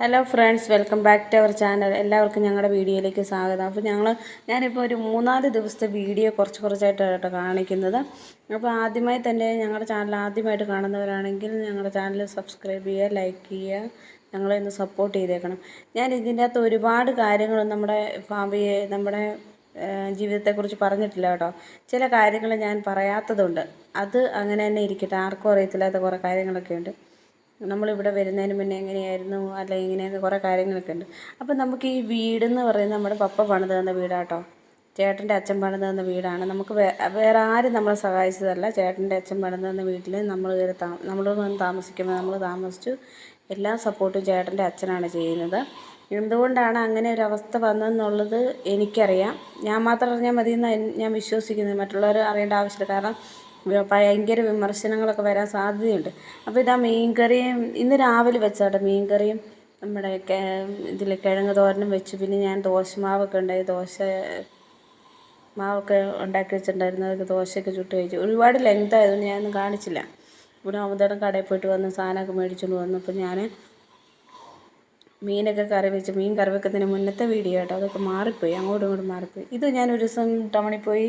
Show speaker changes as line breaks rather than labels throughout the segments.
Hello friends welcome back to our channel എല്ലാവർക്കും ഞങ്ങളുടെ വീഡിയോയിലേക്ക് സ്വാഗതം. അപ്പോൾ ഞങ്ങൾ ഞാനിപ്പോൾ ഒരു മൂന്നാൽ ദിവസത്തെ വീഡിയോ കുറച്ച് കുറച്ചായിട്ടാണ് കേട്ടോ കാണിക്കുന്നത്. അപ്പോൾ ആദ്യമായി തന്നെ ഞങ്ങളുടെ ചാനൽ ആദ്യമായിട്ട് കാണുന്നവരാണെങ്കിൽ ഞങ്ങളുടെ ചാനൽ സബ്സ്ക്രൈബ് ചെയ്യുക ലൈക്ക് ചെയ്യുക ഞങ്ങളെ ഒന്ന് സപ്പോർട്ട് ചെയ്തേക്കണം. ഞാൻ ഇതിന്റെ അകത്ത് ഒരുപാട് കാര്യങ്ങൾ നമ്മുടെ ഭാവിയെ നമ്മുടെ ജീവിതത്തെക്കുറിച്ച് പറഞ്ഞിട്ടില്ല കേട്ടോ. ചില കാര്യങ്ങൾ ഞാൻ പറയാത്തതുണ്ട്. അത് അങ്ങനെ തന്നെ ഇരിക്കട്ടെ. ആർക്കും അറിയത്തില്ലാത്ത കുറേ കാര്യങ്ങളൊക്കെ ഉണ്ട് നമ്മളിവിടെ വരുന്നതിന് മുന്നേ എങ്ങനെയായിരുന്നു? അല്ല ഇങ്ങനെയൊക്കെ കുറേ കാര്യങ്ങളൊക്കെ ഉണ്ട്. അപ്പം നമുക്ക് ഈ വീടെന്ന് പറയുന്നത് നമ്മുടെ പപ്പ പണിത് തന്ന വീടാട്ടോ. ചേട്ടന്റെ അച്ഛൻ പണിത് തന്ന വീടാണ്. നമുക്ക് വേറെ ആരും നമ്മളെ സഹായിച്ചതല്ല. ചേട്ടന്റെ അച്ഛൻ പണിത് തന്ന വീട്ടിൽ നമ്മൾ കയറി താ നമ്മൾ വന്ന് താമസിക്കുമ്പോൾ നമ്മൾ താമസിച്ചു. എല്ലാ സപ്പോർട്ടും ചേട്ടന്റെ അച്ഛനാണ് ചെയ്യുന്നത്. എന്തുകൊണ്ടാണ് അങ്ങനെ ഒരു അവസ്ഥ വന്നതെന്നുള്ളത് എനിക്കറിയാം. ഞാൻ മാത്രം അറിഞ്ഞാൽ മതിയെന്ന് ഞാൻ വിശ്വസിക്കുന്നത്. മറ്റുള്ളവർ അറിയേണ്ട ആവശ്യമില്ല. കാരണം ഭയങ്കര വിമർശനങ്ങളൊക്കെ വരാൻ സാധ്യതയുണ്ട്. അപ്പോൾ ഇതാ മീൻകറിയും ഇന്ന് രാവിലെ വെച്ചാട്ടോ മീൻകറിയും നമ്മുടെ ഇതിൽ കിഴങ്ങ് തോരനും വെച്ചു. പിന്നെ ഞാൻ ദോശമാവൊക്കെ ഉണ്ടായി ദോശ മാവൊക്കെ ഉണ്ടാക്കി വെച്ചിട്ടുണ്ടായിരുന്നു. അതൊക്കെ ദോശയൊക്കെ ചുട്ട് കഴിച്ചു. ഒരുപാട് ലെങ്ത് ആയതുകൊണ്ട് ഞാനൊന്നും കാണിച്ചില്ല. ഇവിടെ അമുതേടം കടയിൽ പോയിട്ട് വന്ന് സാധനമൊക്കെ മേടിച്ചുകൊണ്ട് വന്നു. അപ്പോൾ ഞാൻ മീനൊക്കെ കറി വെച്ച് മീൻ കറി വെക്കുന്നതിന് മുന്നത്തെ വീഡിയോ കേട്ടോ അതൊക്കെ മാറിപ്പോയി അങ്ങോട്ടും ഇങ്ങോട്ടും മാറിപ്പോയി. ഇത് ഞാൻ ഒരു ദിവസം ടൗണിൽ പോയി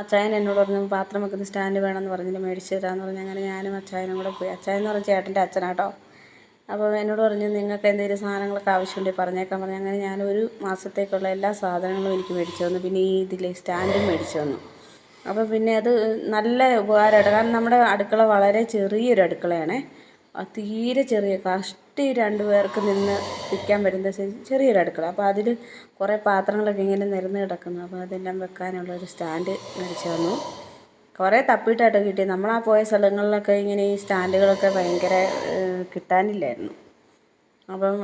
അച്ചായൻ എന്നോട് പറഞ്ഞു പാത്രം വെക്കുന്ന സ്റ്റാൻഡ് വേണമെന്ന് പറഞ്ഞിട്ട് മേടിച്ച് തരാമെന്ന് പറഞ്ഞു. അങ്ങനെ ഞാനും അച്ചായനും കൂടെ പോയി. അച്ചായൻ എന്ന് പറഞ്ഞ ചേട്ടന്റെ അച്ഛനാട്ടോ അപ്പോൾ എന്നോട് പറഞ്ഞു നിങ്ങൾക്ക് എന്തെങ്കിലും സാധനങ്ങളൊക്കെ ആവശ്യമുണ്ടെങ്കിൽ പറഞ്ഞേക്കാൻ പറഞ്ഞു. അങ്ങനെ ഞാൻ ഒരു മാസത്തേക്കുള്ള എല്ലാ സാധനങ്ങളും എനിക്ക് മേടിച്ചു തന്നു. പിന്നെ ഈ ഇതിലെ സ്റ്റാൻഡും മേടിച്ചു തന്നു. അപ്പോൾ പിന്നെ അത് നല്ല ഉപകാരമായിട്ട് കാരണം നമ്മുടെ അടുക്കള വളരെ ചെറിയൊരു അടുക്കളയാണ്. തീരെ ചെറിയ കഷ്ടി രണ്ട് പേർക്ക് നിന്ന് നിൽക്കാൻ പറ്റുന്ന ചെറിയൊരു അടുക്കള. അപ്പോൾ അതിൽ കുറേ പാത്രങ്ങളൊക്കെ ഇങ്ങനെ നിരന്ന് കിടക്കുന്നു. അപ്പോൾ അതെല്ലാം വെക്കാനുള്ള ഒരു സ്റ്റാൻഡ് മേടിച്ചു തന്നു. കുറേ തപ്പിയിട്ടാട്ടോ കിട്ടി നമ്മൾ ആ പോയ സ്ഥലങ്ങളിലൊക്കെ ഇങ്ങനെ ഈ സ്റ്റാൻഡുകളൊക്കെ ഭയങ്കര കിട്ടാനില്ലായിരുന്നു. അപ്പം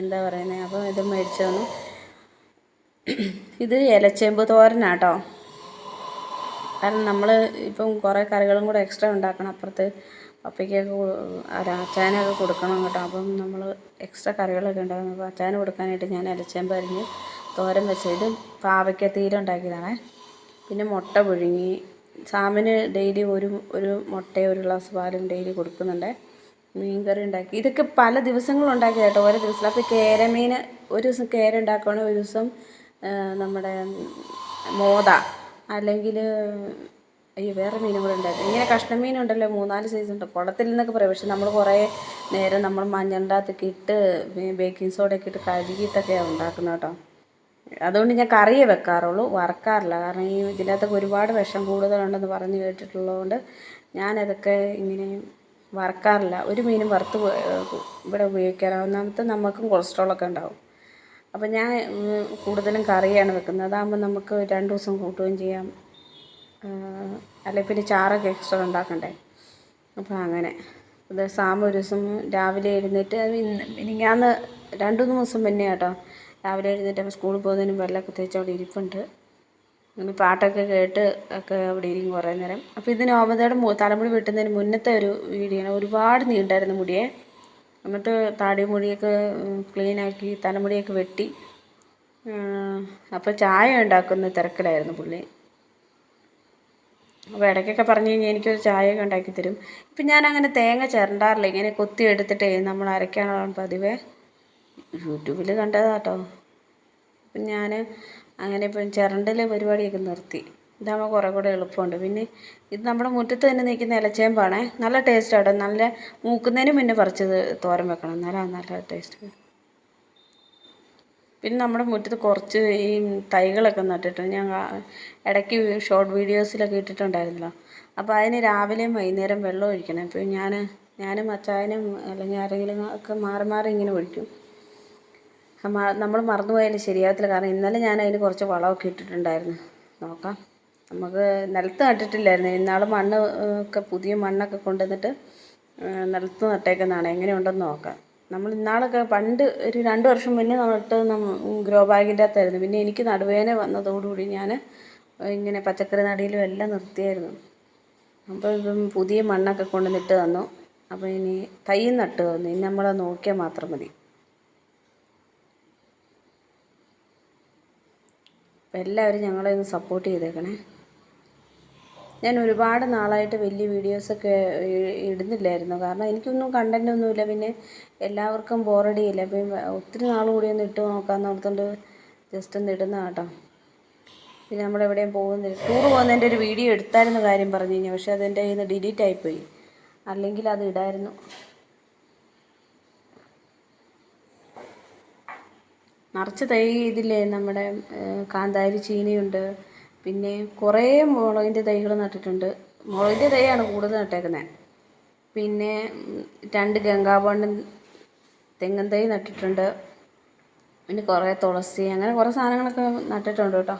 എന്താ പറയുന്നത് അപ്പം ഇത് മേടിച്ചു തന്നു. ഇത് ഇലച്ചേമ്പ് തോരനാട്ടോ. കാരണം നമ്മൾ ഇപ്പം കുറേ കറികളും കൂടെ എക്സ്ട്രാ ഉണ്ടാക്കണം. അപ്പുറത്ത് പപ്പയ്ക്കൊക്കെ ഒരു അച്ചായനൊക്കെ കൊടുക്കണം കേട്ടോ. അപ്പം നമ്മൾ എക്സ്ട്രാ കറികളൊക്കെ ഉണ്ടാകും അപ്പോൾ അച്ചായന് കൊടുക്കാനായിട്ട് ഞാൻ ഇലച്ചേമ്പ് അരിഞ്ഞ് തോരൻ വെച്ച്. ഇത് പാവയ്ക്ക തീരെ ഉണ്ടാക്കിയതാണേ. പിന്നെ മുട്ട പുഴുങ്ങി. സാമിന് ഡെയിലി ഒരു ഒരു മുട്ട ഒരു ഗ്ലാസ് പാലും ഡെയിലി കൊടുക്കുന്നുണ്ട്. മീൻ കറി ഉണ്ടാക്കി. ഇതൊക്കെ പല ദിവസങ്ങളും ഉണ്ടാക്കി കേട്ടോ ഓരോ ദിവസം അപ്പോൾ കേരമീൻ ഒരു ദിവസം കേര ഉണ്ടാക്കുകയാണെങ്കിൽ ഒരു ദിവസം നമ്മുടെ മോദ അല്ലെങ്കിൽ അയ്യോ വേറെ മീനും കൂടെ ഉണ്ടായിരുന്നു. ഇങ്ങനെ കഷ്ണം മീനുണ്ടല്ലോ മൂന്നാൽ സൈസ് ഉണ്ട്. കുളത്തിൽ നിന്നൊക്കെ പറയും. പക്ഷെ നമ്മൾ കുറേ നേരം നമ്മൾ മഞ്ഞളിനകത്തൊക്കെ ഇട്ട് ബേക്കിംഗ് സോഡയൊക്കെ ഇട്ട് കഴുകിയിട്ടൊക്കെയാണ് ഉണ്ടാക്കുന്നത് കേട്ടോ. അതുകൊണ്ട് ഞാൻ കറിയേ വെക്കാറുള്ളൂ വറക്കാറില്ല. കാരണം ഈ ഇതിനകത്തൊക്കെ ഒരുപാട് വിഷം കൂടുതലുണ്ടെന്ന് പറഞ്ഞ് കേട്ടിട്ടുള്ളതുകൊണ്ട് ഞാനതൊക്കെ ഇങ്ങനെ വറക്കാറില്ല. ഒരു മീനും വറുത്ത് ഇവിടെ ഉപയോഗിക്കാറ് ഒന്നാമത്തെ നമുക്കും കൊളസ്ട്രോളൊക്കെ ഉണ്ടാവും. അപ്പം ഞാൻ കൂടുതലും കറിയാണ് വെക്കുന്നത്. അതാകുമ്പോൾ നമുക്ക് രണ്ട് ദിവസം കൂട്ടുകയും ചെയ്യാം. അല്ലെങ്കിൽ പിന്നെ ചാറൊക്കെ എക്സ്ട്രാ ഉണ്ടാക്കണ്ടേ? അപ്പോൾ അങ്ങനെ. ഇത് സാമ ഒരു ദിവസം രാവിലെ എഴുന്നേറ്റ് അത് മിനിങ്ങാന്ന് രണ്ട് മൂന്ന് ദിവസം മുന്നേ കേട്ടോ രാവിലെ എഴുന്നേറ്റ് അപ്പോൾ സ്കൂളിൽ പോകുന്നതിന് വെള്ളമൊക്കെ തേച്ച് അവിടെ ഇരിപ്പുണ്ട്. അങ്ങനെ പാട്ടൊക്കെ കേട്ട് ഒക്കെ അവിടെ ഇരിക്കും കുറേ നേരം. അപ്പോൾ ഇതിന് ഓമതയുടെ തലമുടി വെട്ടുന്നതിന് മുന്നത്തെ ഒരു വീഡിയോ ആണ്. ഒരുപാട് നീണ്ടായിരുന്നു മുടിയെ. എന്നിട്ട് താടി മുടിയൊക്കെ ക്ലീനാക്കി തലമുടിയൊക്കെ വെട്ടി. അപ്പോൾ ചായ ഉണ്ടാക്കുന്ന തിരക്കിലായിരുന്നു പുള്ളി. അപ്പോൾ ഇടയ്ക്കൊക്കെ പറഞ്ഞു കഴിഞ്ഞാൽ എനിക്കൊരു ചായയൊക്കെ ഉണ്ടാക്കി തരും. ഇപ്പം ഞാൻ അങ്ങനെ തേങ്ങ ചിരണ്ടാറില്ല. ഇങ്ങനെ കൊത്തി എടുത്തിട്ടേ നമ്മൾ അരയ്ക്കാനാണ് പതിവേ യൂട്യൂബിൽ കണ്ടതാട്ടോ. അപ്പം ഞാൻ അങ്ങനെ ഇപ്പം ചിരണ്ടൽ പരിപാടിയൊക്കെ നിർത്തി. ഇതാകുമ്പോൾ കുറേ കൂടെ എളുപ്പമുണ്ട്. പിന്നെ ഇത് നമ്മുടെ മുറ്റത്ത് തന്നെ നിൽക്കുന്ന ഇലച്ചേമ്പാണേ. നല്ല ടേസ്റ്റാണ് നല്ല മൂക്കുന്നതിന് മുന്നേ പറിച്ചത് തോരൻ വെക്കണം. എന്നാലാണ് നല്ല ടേസ്റ്റ്. പിന്നെ നമ്മുടെ മുറ്റത്ത് കുറച്ച് ഈ തൈകളൊക്കെ നട്ടിട്ടുണ്ട് ഞാൻ ഇടയ്ക്ക് ഷോർട്ട് വീഡിയോസിലൊക്കെ ഇട്ടിട്ടുണ്ടായിരുന്നല്ലോ. അപ്പോൾ അതിന് രാവിലെയും വൈകുന്നേരം വെള്ളം ഒഴിക്കണം. ഇപ്പോൾ ഞാൻ ഞാനും അച്ചായനും അല്ലെങ്കിൽ ആരെങ്കിലും ഒക്കെ മാറി മാറി ഇങ്ങനെ ഒഴിക്കും. നമ്മൾ മറന്നുപോയാലും ശരിയാകത്തില്ല കാരണം ഇന്നലെ ഞാൻ അതിന് കുറച്ച് വളമൊക്കെ ഇട്ടിട്ടുണ്ടായിരുന്നു. നോക്കാം. നമുക്ക് നിലത്ത് നട്ടിട്ടില്ലായിരുന്നു. ഇന്നാൾ മണ്ണ് ഒക്കെ പുതിയ മണ്ണൊക്കെ കൊണ്ടുവന്നിട്ട് നിലത്ത് നട്ടേക്കുന്നതാണ്. എങ്ങനെയുണ്ടെന്ന് നോക്കാം. നമ്മൾ ഇന്നാളൊക്കെ പണ്ട് ഒരു രണ്ട് വർഷം മുന്നേ നട്ട് ഗ്രോ ബാഗിന്റെ അകത്തായിരുന്നു. പിന്നെ എനിക്ക് നടുവേന വന്നതോടുകൂടി ഞാൻ ഇങ്ങനെ പച്ചക്കറി നടിയിലും എല്ലാം നിർത്തിയായിരുന്നു. അപ്പോൾ പുതിയ മണ്ണൊക്കെ കൊണ്ടുവന്നിട്ട് തന്നു. അപ്പോൾ ഇനി തൈ നട്ട് തന്നു. ഇനി നമ്മൾ നോക്കിയാൽ മാത്രം മതി. എല്ലാവരും ഞങ്ങളെ ഒന്ന് സപ്പോർട്ട് ചെയ്തേക്കണേ. ഞാൻ ഒരുപാട് നാളായിട്ട് വലിയ വീഡിയോസൊക്കെ ഇടുന്നില്ലായിരുന്നു. കാരണം എനിക്കൊന്നും കണ്ടന്റ് ഒന്നുമില്ല. പിന്നെ എല്ലാവർക്കും ബോറടിയില്ല. അപ്പം ഒത്തിരി നാൾ കൂടി ഒന്ന് ഇട്ട് നോക്കാമെന്ന് ഓർത്തുകൊണ്ട് ജസ്റ്റ് ഒന്ന് ഇടുന്ന കേട്ടോ. പിന്നെ നമ്മളെവിടെയും പോകുന്നില്ല ടൂർ പോകുന്നതിന്റെ ഒരു വീഡിയോ എടുത്തായിരുന്നു കാര്യം പറഞ്ഞു കഴിഞ്ഞാൽ പക്ഷേ അതെന്റെ കയ്യിൽ നിന്ന് ഡിലീറ്റ് ആയിപ്പോയി. അല്ലെങ്കിൽ അത് ഇടായിരുന്നു. നിറച്ച് തൈ ഇതില്ലേ നമ്മുടെ കാന്താരി ചീനിയുണ്ട്. പിന്നെ കുറേ മുളകിന്റെ തൈകൾ നട്ടിട്ടുണ്ട്. മുളകിന്റെ തൈയാണ് കൂടുതൽ നട്ടേക്കുന്നത് പിന്നെ രണ്ട് ഗംഗാബോണ്ടൻ തെങ്ങൻ തൈ നട്ടിട്ടുണ്ട്. പിന്നെ കുറേ തുളസി അങ്ങനെ കുറേ സാധനങ്ങളൊക്കെ നട്ടിട്ടുണ്ട് കേട്ടോ.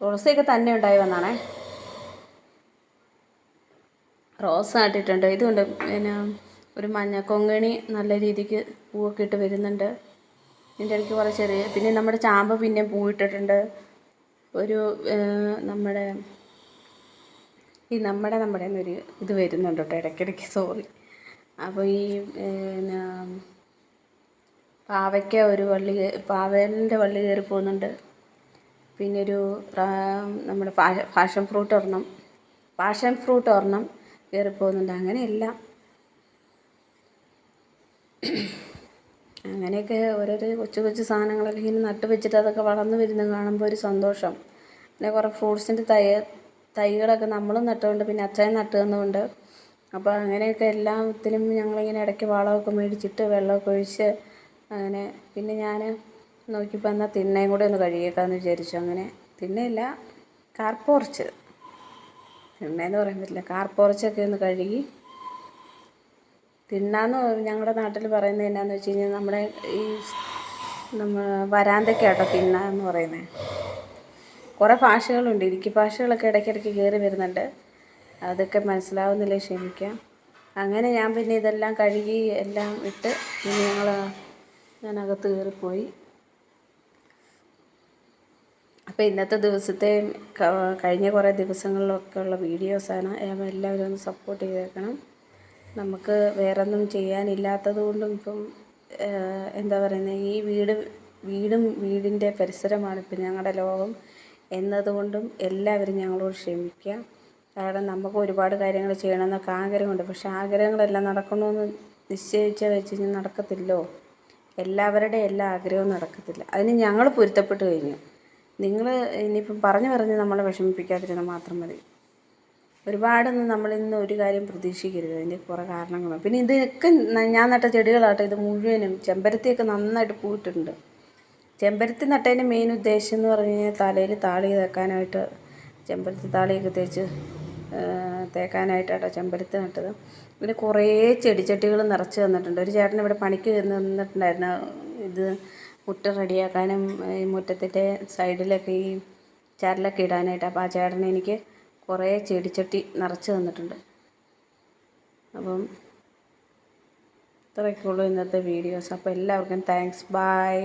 തുളസിയൊക്കെ തന്നെ ഉണ്ടായി വന്നാണേ. റോസ് നട്ടിട്ടുണ്ട്. ഇതുണ്ട്. പിന്നെ ഒരു മഞ്ഞ കൊങ്ങണി നല്ല രീതിക്ക് പൂവൊക്കെ ഇട്ട് വരുന്നുണ്ട്. ഇതിന്റെ ഇടയ്ക്ക് കുറേ ചെറിയ പിന്നെ നമ്മുടെ ചാമ്പ പിന്നെ പൂവിട്ടിട്ടുണ്ട്. ഒരു നമ്മുടെ ഈ നമ്മുടെ നമ്മുടെ എന്നൊരു ഇത് വരുന്നുണ്ട് കേട്ടോ ഇടയ്ക്കിടയ്ക്ക് സോറി അപ്പോൾ ഈ പിന്നെ പാവയ്ക്ക ഒരു വള്ളി പാവലിന്റെ വള്ളി കയറി പോകുന്നുണ്ട്. പിന്നെ ഒരു നമ്മുടെ പാഷൻ ഫ്രൂട്ട് ഒരെണ്ണം പാഷൻ ഫ്രൂട്ട് ഒരെണ്ണം കയറി പോകുന്നുണ്ട്. അങ്ങനെയെല്ലാം. അങ്ങനെയൊക്കെ ഓരോരോ കൊച്ചു കൊച്ചു സാധനങ്ങളൊക്കെ ഇങ്ങനെ നട്ട് വെച്ചിട്ട് അതൊക്കെ വളർന്നു വരുന്നത് കാണുമ്പോൾ ഒരു സന്തോഷം. പിന്നെ കുറേ ഫ്രൂട്ട്സിന്റെ തൈ തൈകളൊക്കെ നമ്മളും നട്ടുകൊണ്ട് പിന്നെ അച്ഛൻ നട്ടു തന്നുകൊണ്ട് അപ്പോൾ അങ്ങനെയൊക്കെ എല്ലാത്തിനും ഞങ്ങളിങ്ങനെ ഇടയ്ക്ക് വളമൊക്കെ മേടിച്ചിട്ട് വെള്ളമൊക്കെ ഒഴിച്ച് അങ്ങനെ പിന്നെ ഞാൻ നോക്കിയപ്പോൾ എന്നാൽ തിണ്ണയും കൂടെ ഒന്ന് കഴുകിയേക്കാമെന്ന് വിചാരിച്ചു. അങ്ങനെ തിണ്ണയില്ല കാർപ്പോർച്ച് തിണ്ണയെന്ന് പറയാൻ പറ്റില്ല. കാർപ്പോർച്ചൊക്കെ ഒന്ന് കഴുകി തിണ്ണാന്ന് ഞങ്ങളുടെ നാട്ടിൽ പറയുന്നത് എന്നാന്ന് വെച്ച് കഴിഞ്ഞാൽ നമ്മുടെ ഈ നമ്മൾ വരാന്തയ്ക്കാട്ടോ തിണ്ണ എന്ന് പറയുന്നത് കുറേ ഭാഷകളുണ്ട്. ഇടുക്കി ഭാഷകളൊക്കെ ഇടയ്ക്കിടയ്ക്ക് കയറി വരുന്നുണ്ട്. അതൊക്കെ മനസ്സിലാവുന്നില്ല ക്ഷമിക്കാം. അങ്ങനെ ഞാൻ പിന്നെ ഇതെല്ലാം കഴുകി എല്ലാം ഇട്ട് പിന്നെ ഞങ്ങൾ ഞാനകത്ത് കയറിപ്പോയി അപ്പോൾ ഇന്നത്തെ ദിവസത്തെ കഴിഞ്ഞ കുറേ ദിവസങ്ങളിലൊക്കെ ഉള്ള വീഡിയോസാണ്. എല്ലാവരും ഒന്ന് സപ്പോർട്ട് ചെയ്തേക്കണം. നമുക്ക് വേറൊന്നും ചെയ്യാനില്ലാത്തത് കൊണ്ടും ഇപ്പം എന്താ പറയുന്നത് ഈ വീട് വീടും വീടിന്റെ പരിസരമാണ് ഇപ്പം ഞങ്ങളുടെ ലോകം എന്നതുകൊണ്ടും എല്ലാവരും ഞങ്ങളോട് ക്ഷമിക്കുക. കാരണം നമുക്ക് ഒരുപാട് കാര്യങ്ങൾ ചെയ്യണമെന്നൊക്കെ ആഗ്രഹമുണ്ട്. പക്ഷേ ആഗ്രഹങ്ങളെല്ലാം നടക്കണമെന്ന് നിശ്ചയിച്ച് വെച്ച് കഴിഞ്ഞാൽ നടക്കത്തില്ലോ? എല്ലാവരുടെയും എല്ലാ ആഗ്രഹവും നടക്കത്തില്ല. അതിന് ഞങ്ങൾ പൊരുത്തപ്പെട്ട് കഴിഞ്ഞു. നിങ്ങൾ ഇനിയിപ്പം പറഞ്ഞു പറഞ്ഞ് നമ്മളെ വിഷമിപ്പിക്കാതിരുന്നാൽ മാത്രം മതി. ഒരുപാടൊന്നും നമ്മളിൽ നിന്ന് ഒരു കാര്യം പ്രതീക്ഷിക്കരുത്. അതിന്റെ കുറേ കാരണങ്ങളാണ് പിന്നെ ഇതൊക്കെ ഞാൻ നട്ട ചെടികളാട്ടോ ഇത് മുഴുവനും ചെമ്പരത്തിയൊക്കെ നന്നായിട്ട് പൂവിട്ടുണ്ട്. ചെമ്പരത്തി നട്ടതിന്റെ മെയിൻ ഉദ്ദേശം എന്ന് പറഞ്ഞു കഴിഞ്ഞാൽ തലയിൽ താളി തേക്കാനായിട്ട് ചെമ്പരത്തി താളിയൊക്കെ തേച്ച് തേക്കാനായിട്ടാട്ടോ ചെമ്പരത്തി നട്ടത്. പിന്നെ കുറേ ചെടിച്ചട്ടികൾ നിറച്ച് തന്നിട്ടുണ്ട്. ഒരു ചേട്ടൻ ഇവിടെ പണിക്ക് നിന്നിട്ടുണ്ടായിരുന്നു. ഇത് മുറ്റ റെഡിയാക്കാനും ഈ മുറ്റത്തിന്റെ സൈഡിലൊക്കെ ഈ ചരലൊക്കെ ഇടാനായിട്ട്. അപ്പോൾ ആ ചേട്ടൻ എനിക്ക് കുറേ ചെടിച്ചട്ടി നിറച്ച് തന്നിട്ടുണ്ട്. അപ്പം ഇത്രയൊക്കെ ഉള്ളൂ ഇന്നത്തെ വീഡിയോസ്. അപ്പോൾ എല്ലാവർക്കും താങ്ക്സ് ബൈ